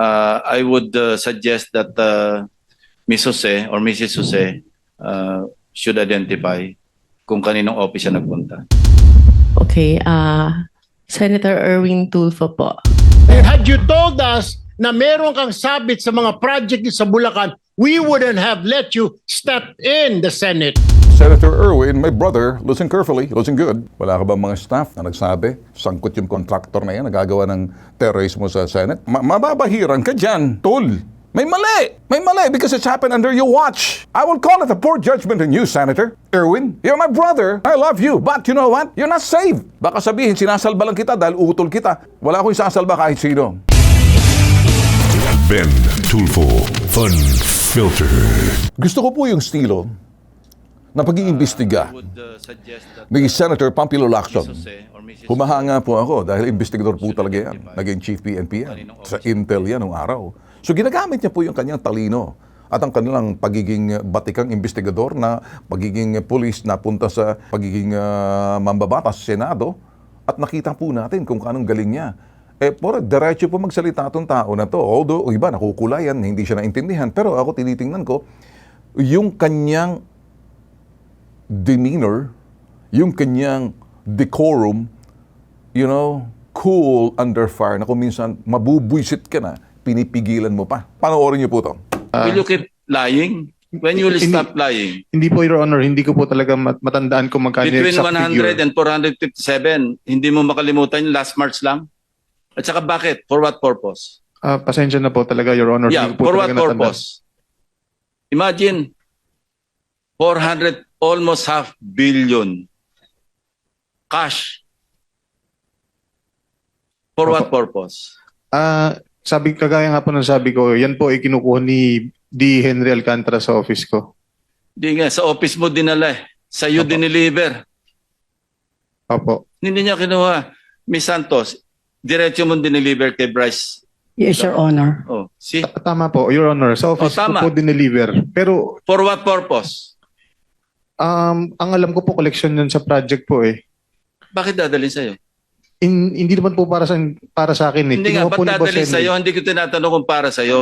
uh, I would uh, suggest that uh, Ms. Jose or Mrs. Jose uh, should identify kung kaninong office siya nagpunta. Okay, uh, Senator Erwin Tulfo po. And had you told us na meron kang sabit sa mga project sa Bulacan, we wouldn't have let you step in the Senate. Senator Irwin, my brother, listen carefully, listen good. Wala ka ba mga staff na nagsabi, sangkot yung contractor na yan, nagagawa ng terrorismo sa Senate? Ma- mababahiran ka dyan, tol. May mali! May mali because it's happened under your watch. I will call it a poor judgment on you, Senator. Irwin, you're my brother. I love you. But you know what? You're not saved. Baka sabihin, sinasalba lang kita dahil utol kita. Wala akong isasalba kahit sino. Ben Tulfo Fun Filter. Gusto ko po yung estilo na pag-iimbestiga I would uh, ni Senator Pampilo Lacson. Humahanga po ako dahil investigador po talaga yan. Naging chief PNP yan. Sa Intel yan nung araw. So ginagamit niya po yung kanyang talino at ang kanilang pagiging batikang investigador na pagiging police na punta sa pagiging uh, mambabatas sa Senado at nakita po natin kung anong galing niya. Eh, por, diretso po magsalita itong tao na to. Although, iba, nakukulayan, hindi siya naintindihan. Pero ako tinitingnan ko, yung kanyang demeanor, yung kanyang decorum, you know, cool under fire na kung minsan mabubwisit ka na, pinipigilan mo pa. Panoorin niyo po to. Will you keep lying? When you will Hindi- stop lying? Hindi po, Your Honor. Hindi ko po talaga mat- matandaan kung magkano yung Between exact 100 figure. and 457, hindi mo makalimutan yung last March lang? At saka bakit? For what purpose? Ah, pasensya na po talaga, Your Honor. Yeah, Hindi po for what talaga natandaan. purpose? Imagine, 400, almost half billion cash. For what purpose? Ah, sabi, kagaya nga po ng sabi ko, yan po ay kinukuha ni D. Henry Alcantara sa office ko. Di nga, sa office mo dinala eh. Sa iyo diniliver. Opo. Hindi niya kinuha. Miss Santos, diretso mo diniliver kay Bryce. Yes, Your Honor. Oh, see? Ta- Tama po, Your Honor. Sa office Oh, tama. ko po dineliver. Pero For what purpose? Um, ang alam ko po, collection yun sa project po eh. Bakit dadalhin sa'yo? In, hindi naman po para sa para sa akin eh. Hindi nga, Kinuha po ba't ni Boss dadalhin Henry. sa'yo? Hindi ko tinatanong kung para sa'yo.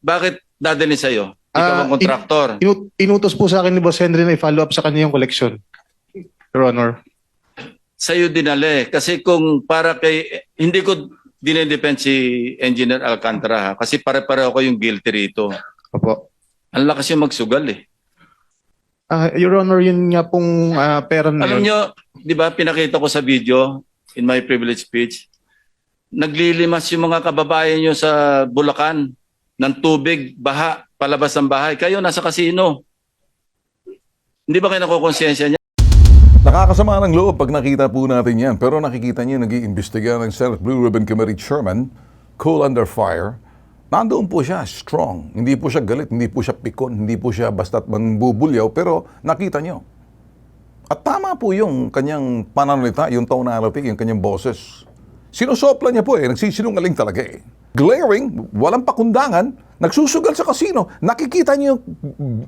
Bakit dadalhin sa'yo? Ikaw Ah, ang kontraktor. Inu- inutos po sa akin ni Boss Henry na i-follow up sa kanya yung collection. Your Honor. Sa'yo dinali. Kasi kung para kay... Hindi ko dinedepend si Engineer Alcantara ha. Kasi pare-pareho ko yung guilty rito. Opo. Ang lakas yung magsugal eh. Ah, Your Honor, yun nga pong ah, pera na Alam yun. nyo, di ba pinakita ko sa video in my privilege speech, naglilimas yung mga kababayan nyo sa Bulacan ng tubig, baha, palabas ng bahay. Kayo nasa kasino. Hindi ba kayo nakukonsensya niya? Nakakasama ng loob pag nakita po natin yan. Pero nakikita niyo nag iimbestiga ng Senate Blue Ribbon Committee Chairman, cool under fire. Nandoon po siya, strong. Hindi po siya galit, hindi po siya pikon, hindi po siya basta't manbubulyaw. Pero nakita niyo. At tama po yung kanyang pananalita, yung tonality, yung kanyang boses. Sinusopla niya po eh, nagsisinungaling talaga eh. Glaring, walang pakundangan, nagsusugal sa kasino. Nakikita niyo yung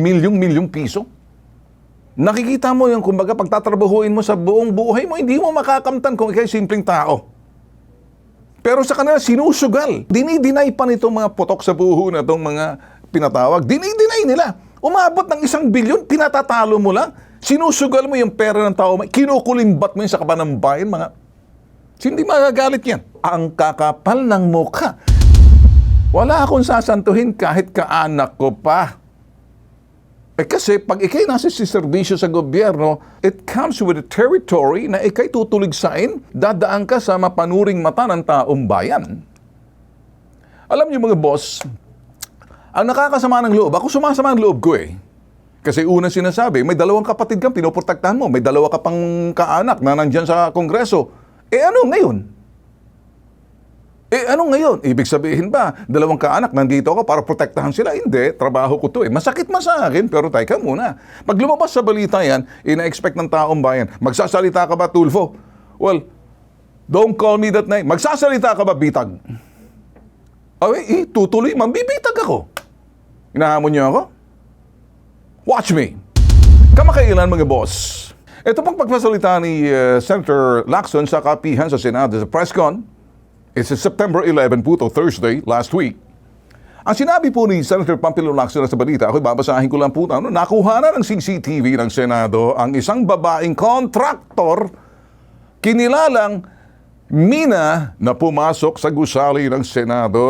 milyong-milyong piso. Nakikita mo yung kumbaga pagtatrabahuin mo sa buong buhay mo, hindi mo makakamtan kung ikay simpleng tao. Pero sa kanila, sinusugal. Dinideny pa nitong mga potok sa buho na itong mga pinatawag. Dinideny nila. Umabot ng isang bilyon, pinatatalo mo lang. Sinusugal mo yung pera ng tao. Kinukulimbat mo yun sa kaban ng bayan, mga... Hindi magagalit yan. Ang kakapal ng mukha. Wala akong sasantuhin kahit kaanak ko pa. Eh kasi pag ikay nasa si serbisyo sa gobyerno, it comes with a territory na ikay tutuligsain, dadaan ka sa mapanuring mata ng taong bayan. Alam niyo mga boss, ang nakakasama ng loob, ako sumasama ng loob ko eh. Kasi unang sinasabi, may dalawang kapatid kang pinoprotektahan mo, may dalawa ka pang kaanak na nandyan sa kongreso. Eh ano ngayon? Eh ano ngayon? Ibig sabihin ba, dalawang kaanak, nandito ako para protektahan sila? Hindi, trabaho ko to eh. Masakit man sa akin, pero teka muna. Pag lumabas sa balita yan, ina-expect ng taong bayan, magsasalita ka ba, Tulfo? Well, don't call me that name. Magsasalita ka ba, Bitag? Ay, eh, tutuloy, mambibitag ako. Inahamon niyo ako? Watch me. Kamakailan mga boss. Ito pang pagpasalita ni uh, Senator Lacson sa kapihan sa Senado sa press con, It's September 11 po to Thursday, last week. Ang sinabi po ni Senator Pampilo Lacson sa balita, ako babasahin ko lang po, ano, nakuha na ng CCTV ng Senado ang isang babaeng kontraktor kinilalang Mina na pumasok sa gusali ng Senado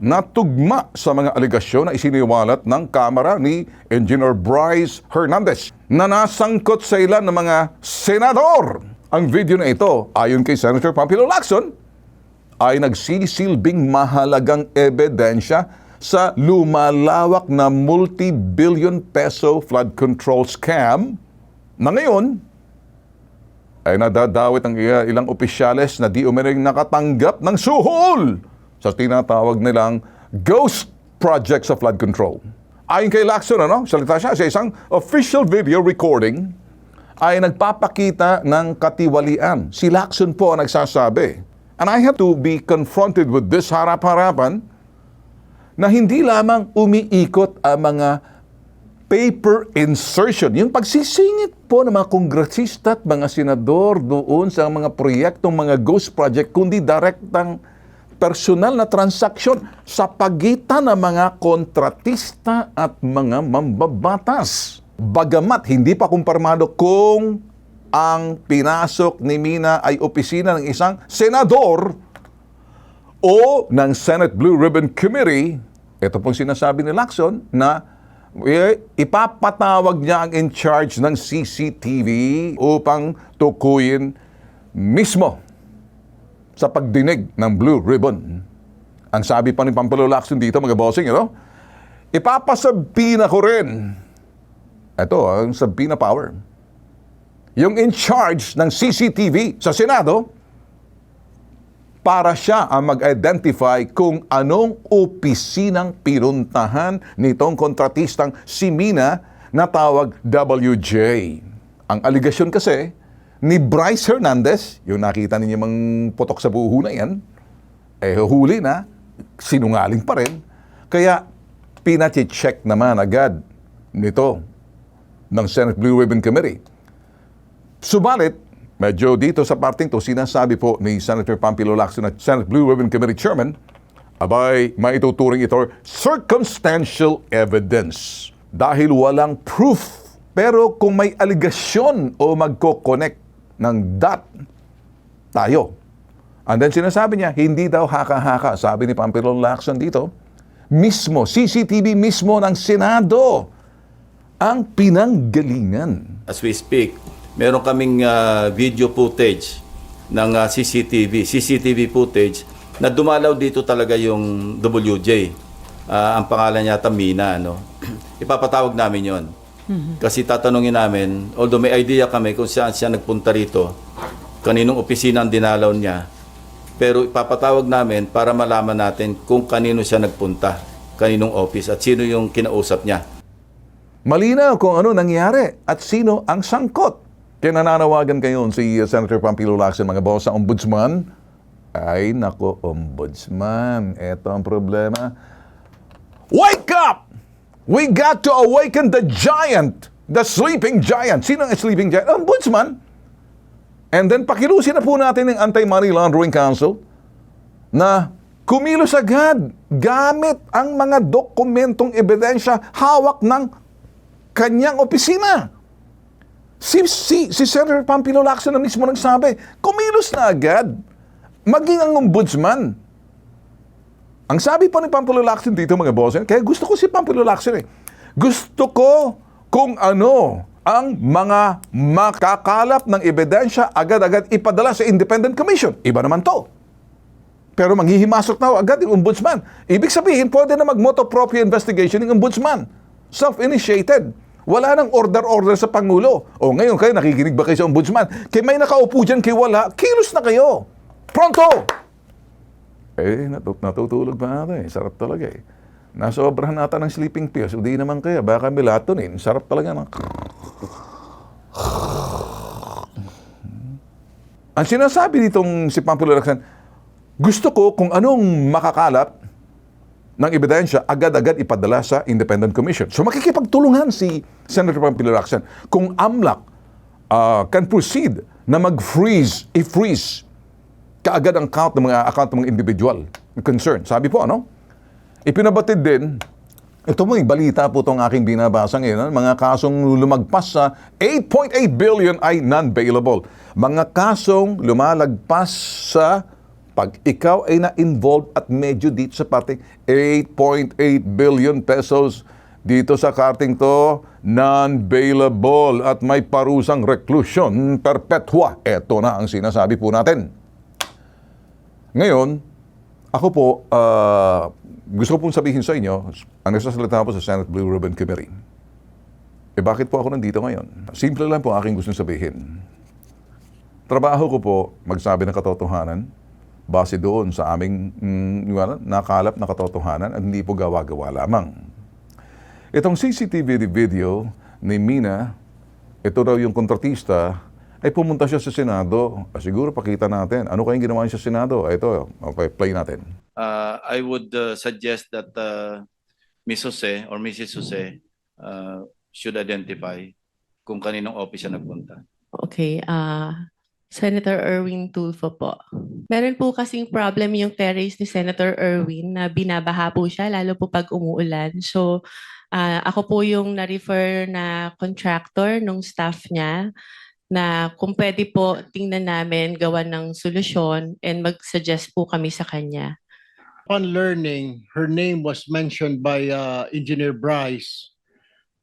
na tugma sa mga aligasyon na isiniwalat ng Kamara ni Engineer Bryce Hernandez na nasangkot sa ilan ng mga senador. Ang video na ito, ayon kay Senator Pampilo Lacson, ay nagsisilbing mahalagang ebidensya sa lumalawak na multi-billion peso flood control scam na ngayon ay nadadawit ang ilang opisyales na di umiring nakatanggap ng suhol sa tinatawag nilang ghost project sa flood control. Ayon kay Lacson, ano, salita siya sa isang official video recording ay nagpapakita ng katiwalian. Si Lacson po ang nagsasabi. And I have to be confronted with this harap-harapan na hindi lamang umiikot ang mga paper insertion, yung pagsisingit po ng mga kongresista at mga senador doon sa mga proyektong mga ghost project, kundi direktang personal na transaksyon sa pagitan ng mga kontratista at mga mambabatas. Bagamat hindi pa kumpirmado kung ang pinasok ni Mina ay opisina ng isang senador o ng Senate Blue Ribbon Committee, ito pong sinasabi ni Lacson na ipapatawag niya ang in charge ng CCTV upang tukuyin mismo sa pagdinig ng Blue Ribbon. Ang sabi pa ni Pampalo Lacson dito, mga bossing, you know, ipapasabina ko rin. Ito, ang sabina power. Yung in charge ng CCTV sa Senado, para siya ang mag-identify kung anong opisinang pinuntahan nitong kontratistang si Mina na tawag WJ. Ang aligasyon kasi ni Bryce Hernandez, yung nakita ninyo mang putok sa buho na yan, eh huli na, sinungaling pa rin. Kaya pinacheck naman agad nito ng Senate Blue Ribbon Committee. Subalit, medyo dito sa parting to, sinasabi po ni Senator Pampilo Lacson at Senate Blue Ribbon Committee Chairman, abay, maituturing ito circumstantial evidence. Dahil walang proof. Pero kung may aligasyon o magko-connect ng dot, tayo. And then sinasabi niya, hindi daw haka-haka. Sabi ni Pampilo Lacson dito, mismo, CCTV mismo ng Senado ang pinanggalingan. As we speak, meron kaming ah, video footage ng ah, CCTV, CCTV footage na dumalaw dito talaga yung WJ. Ah, ang pangalan niya Mina, no? Ipapatawag namin yon. Kasi tatanungin namin, although may idea kami kung saan siya nagpunta rito, kaninong opisina ang dinalaw niya, pero ipapatawag namin para malaman natin kung kanino siya nagpunta, kaninong office at sino yung kinausap niya. Malinaw kung ano nangyari at sino ang sangkot. Kaya nananawagan kayo si uh, Senator Pampilo Lacson, mga boss sa ombudsman. Ay, nako, ombudsman. Ito ang problema. Wake up! We got to awaken the giant, the sleeping giant. Sino ang sleeping giant? Ombudsman. And then pakilusin na po natin ng Anti-Money Laundering Council na kumilos agad gamit ang mga dokumentong ebidensya hawak ng kanyang opisina. Si, si, si Senator Pampilo Lacson na mismo nagsabi, kumilos na agad. Maging ang ombudsman. Ang sabi pa ni Pampilo Lacson dito mga boss, kaya gusto ko si Pampilo Lacson eh. Gusto ko kung ano ang mga makakalap ng ebidensya agad-agad ipadala sa Independent Commission. Iba naman to. Pero manghihimasok na agad yung ombudsman. Ibig sabihin, pwede na mag-moto proprio investigation ng ombudsman. Self-initiated. Wala nang order-order sa Pangulo. O ngayon kayo, nakikinig ba kayo sa ombudsman? Kay may nakaupo dyan, kay wala, kilos na kayo. Pronto! Eh, natut natutulog pa ata eh. Sarap talaga eh. Nasobrahan nata ng sleeping pills. Hindi naman kaya. Baka melatonin. Sarap talaga ng... Ang sinasabi nitong si Pampilo Lacson, gusto ko kung anong makakalap ng ebidensya, agad-agad ipadala sa Independent Commission. So makikipagtulungan si Senator Pampilo Lacson kung AMLAC uh, can proceed na mag-freeze, i-freeze kaagad ang count ng mga account ng mga individual concern. Sabi po, ano? Ipinabatid din, ito mo, balita po itong aking binabasa ngayon, ano? mga kasong lumagpas sa 8.8 billion ay non-bailable. Mga kasong lumalagpas sa pag ikaw ay na-involved at medyo dito sa parte 8.8 billion pesos dito sa karting to, non-bailable at may parusang reclusion perpetua. Ito na ang sinasabi po natin. Ngayon, ako po, ah, gusto ko pong sabihin sa inyo, ang nagsasalita po sa Senate Blue Ribbon Committee. Eh bakit po ako nandito ngayon? Simple lang po aking gusto sabihin. Trabaho ko po magsabi ng katotohanan base doon sa aming mm, wala, nakalap na katotohanan at hindi po gawa-gawa lamang. Itong CCTV video ni Mina, ito raw yung kontratista, ay pumunta siya sa Senado. Ah, siguro pakita natin. Ano kayong ginawa niya sa Senado? Ah, Ito, okay, play natin. Uh, I would uh, suggest that uh, Ms. Jose or Mrs. Jose uh, should identify kung kaninong office siya nagpunta. Okay, ah Senator Erwin Tulfo po. Meron po kasing problem yung terrace ni Senator Erwin na binabaha po siya, lalo po pag umuulan. So, ah, ako po yung na-refer na contractor nung staff niya na kung pwede po tingnan namin gawa ng solusyon and mag-suggest po kami sa kanya. Upon learning her name was mentioned by uh, Engineer Bryce,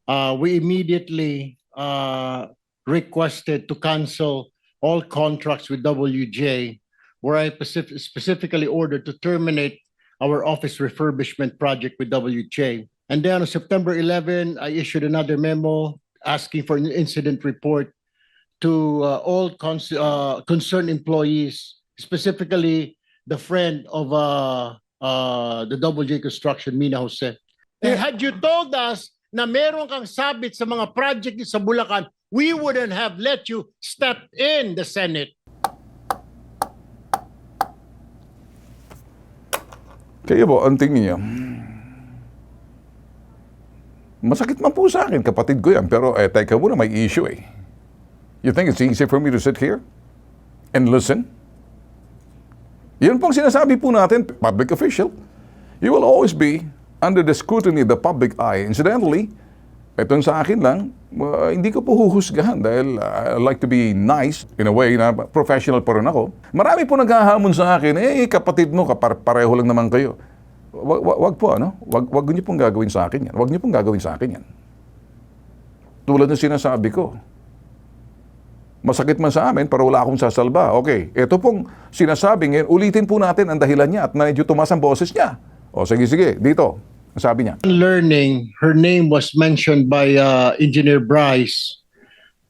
uh, we immediately uh, requested to cancel all contracts with WJ, where I specif- specifically ordered to terminate our office refurbishment project with WJ. And then on September 11, I issued another memo asking for an incident report to uh, all cons- uh, concerned employees, specifically the friend of uh, uh, the Double J Construction, Mina Jose. Eh, had you told us na meron kang sabit sa mga project sa Bulacan, we wouldn't have let you step in the Senate. Kaya po, ang tingin niyo, masakit man po sa akin, kapatid ko yan. Pero eh, teka muna, may issue eh. You think it's easy for me to sit here and listen? Yan pong sinasabi po natin, public official. You will always be under the scrutiny of the public eye. Incidentally, Itong sa akin lang, uh, hindi ko po huhusgahan dahil uh, I like to be nice in a way na professional pa rin ako. Marami po naghahamon sa akin, eh kapatid mo, kapar pareho lang naman kayo. Wag, wag, wag po ano, wag, wag niyo pong gagawin sa akin yan. Wag niyo pong gagawin sa akin yan. Tulad ng sinasabi ko, masakit man sa amin, pero wala akong sasalba. Okay, ito pong sinasabi ngayon, ulitin po natin ang dahilan niya at medyo tumas ang boses niya. O sige, sige, dito. Ang sabi niya. learning her name was mentioned by uh, Engineer Bryce,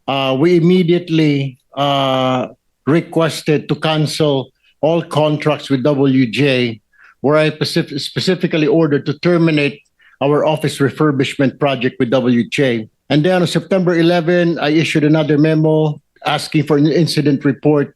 uh, we immediately uh, requested to cancel all contracts with WJ, where I specif- specifically ordered to terminate our office refurbishment project with WJ. And then on September 11, I issued another memo asking for an incident report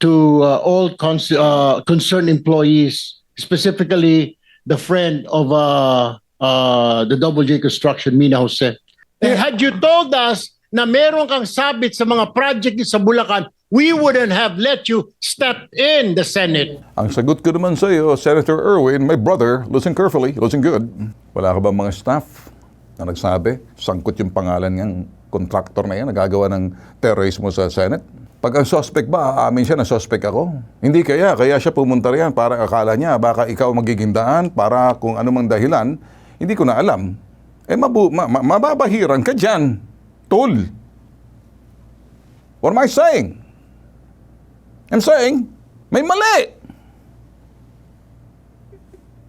to uh, all cons- uh, concerned employees, specifically the friend of uh, uh, the Double J Construction, Mina Jose. Eh, had you told us na meron kang sabit sa mga project sa Bulacan, we wouldn't have let you step in the Senate. Ang sagot ko naman sa iyo, Senator Irwin, my brother, listen carefully, listen good. Wala ka ba mga staff na nagsabi, sangkot yung pangalan ng contractor na yan, nagagawa ng terrorismo sa Senate? Pag ang suspect ba, aamin siya na suspect ako? Hindi kaya, kaya siya pumunta riyan para akala niya baka ikaw magiging daan para kung anumang dahilan, hindi ko na alam. Eh mabu, ma, ma, mababahiran ka dyan, tol. What am I saying? I'm saying, may mali.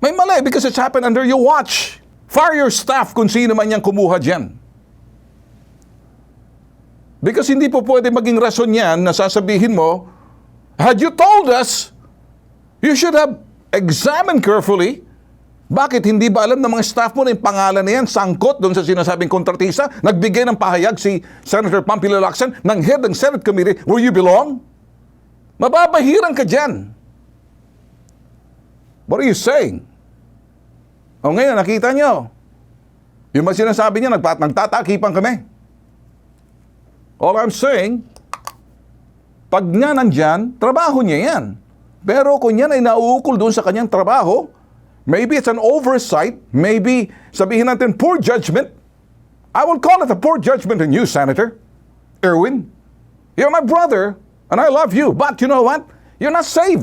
May mali because it's happened under your watch. Fire your staff kung sino man yung kumuha dyan. Because hindi po pwede maging rason yan na sasabihin mo, had you told us, you should have examined carefully. Bakit hindi ba alam ng mga staff mo na yung pangalan na yan, sangkot doon sa sinasabing kontratista, nagbigay ng pahayag si Senator Pampilo Lacson ng head ng Senate Committee where you belong? Mababahiran ka dyan. What are you saying? O ngayon, nakita nyo. Yung mga sinasabi niya, nagpat nagtatakipan kami. All I'm saying, pag nga nandyan, trabaho niya yan. Pero kung yan ay nauukol doon sa kanyang trabaho, maybe it's an oversight, maybe sabihin natin poor judgment. I will call it a poor judgment in you, Senator Erwin. You're my brother, and I love you. But you know what? You're not safe.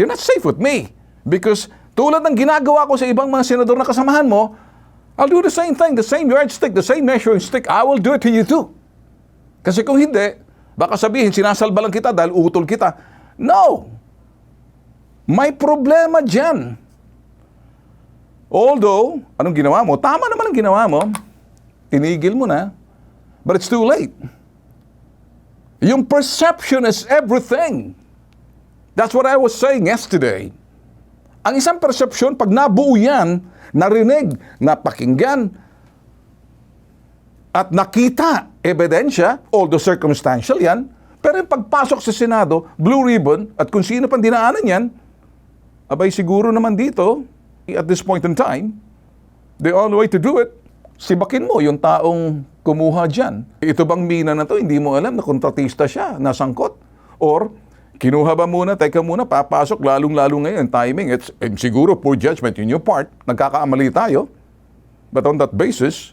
You're not safe with me. Because tulad ng ginagawa ko sa ibang mga senador na kasamahan mo, I'll do the same thing, the same yardstick, the same measuring stick. I will do it to you too. Kasi kung hindi, baka sabihin, sinasalba lang kita dahil utol kita. No! May problema dyan. Although, anong ginawa mo? Tama naman ang ginawa mo. Tinigil mo na. But it's too late. Yung perception is everything. That's what I was saying yesterday. Ang isang perception, pag nabuo yan, narinig, napakinggan, at nakita, ebidensya, although circumstantial yan, pero yung pagpasok sa Senado, blue ribbon, at kung sino pang dinaanan yan, abay siguro naman dito, at this point in time, the only way to do it, sibakin mo yung taong kumuha dyan. Ito bang mina na to, hindi mo alam na kontratista siya, nasangkot. Or, kinuha ba muna, teka muna, papasok, lalong-lalo ngayon, timing, it's, eh, siguro poor judgment in your part, nagkakaamali tayo. But on that basis,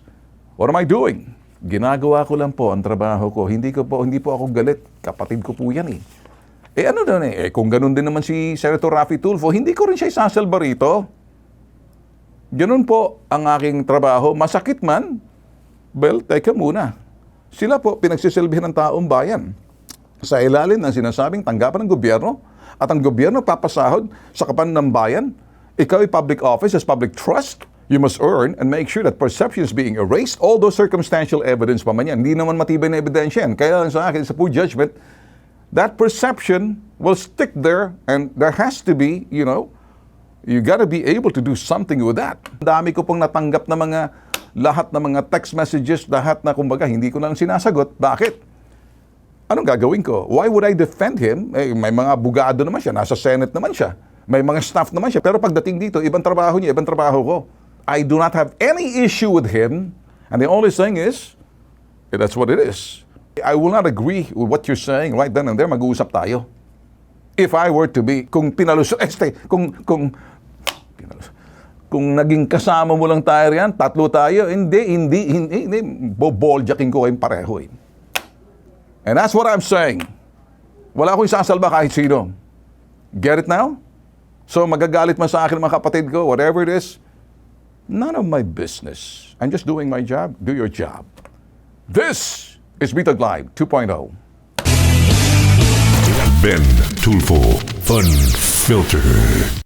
what am I doing? Ginagawa ko lang po ang trabaho ko. Hindi ko po, hindi po ako galit. Kapatid ko po yan eh. Eh ano na eh, eh, kung ganun din naman si Senator Raffy Tulfo, hindi ko rin siya isasalba rito. Ganun po ang aking trabaho. Masakit man, well, teka muna. Sila po pinagsisilbihan ng taong bayan sa ilalim ng sinasabing tanggapan ng gobyerno at ang gobyerno papasahod sa kapan ng bayan. Ikaw ay public office as public trust. You must earn and make sure that perception is being erased. All those circumstantial evidence pa man yan. Hindi naman matibay na ebidensya yan. Kaya sa akin, sa poor judgment, that perception will stick there and there has to be, you know, you gotta be able to do something with that. Dami ko pong natanggap na mga lahat na mga text messages, lahat na kumbaga hindi ko na lang sinasagot. Bakit? Anong gagawin ko? Why would I defend him? Eh, may mga abogado naman siya, nasa Senate naman siya. May mga staff naman siya. Pero pagdating dito, ibang trabaho niya, ibang trabaho ko. I do not have any issue with him. And the only thing is, eh, that's what it is. I will not agree with what you're saying right then and there. Mag-uusap tayo. If I were to be, kung pinalus, este, kung, kung, pinalus, kung naging kasama mo lang tayo riyan, tatlo tayo, hindi, hindi, hindi, hindi, boboljacking ko kayong pareho eh. And that's what I'm saying. Wala akong isasalba kahit sino. Get it now? So magagalit man sa akin mga kapatid ko, whatever it is, none of my business. I'm just doing my job. Do your job. This is Bitag Live 2.0. Ben Tulfo Fun Filter.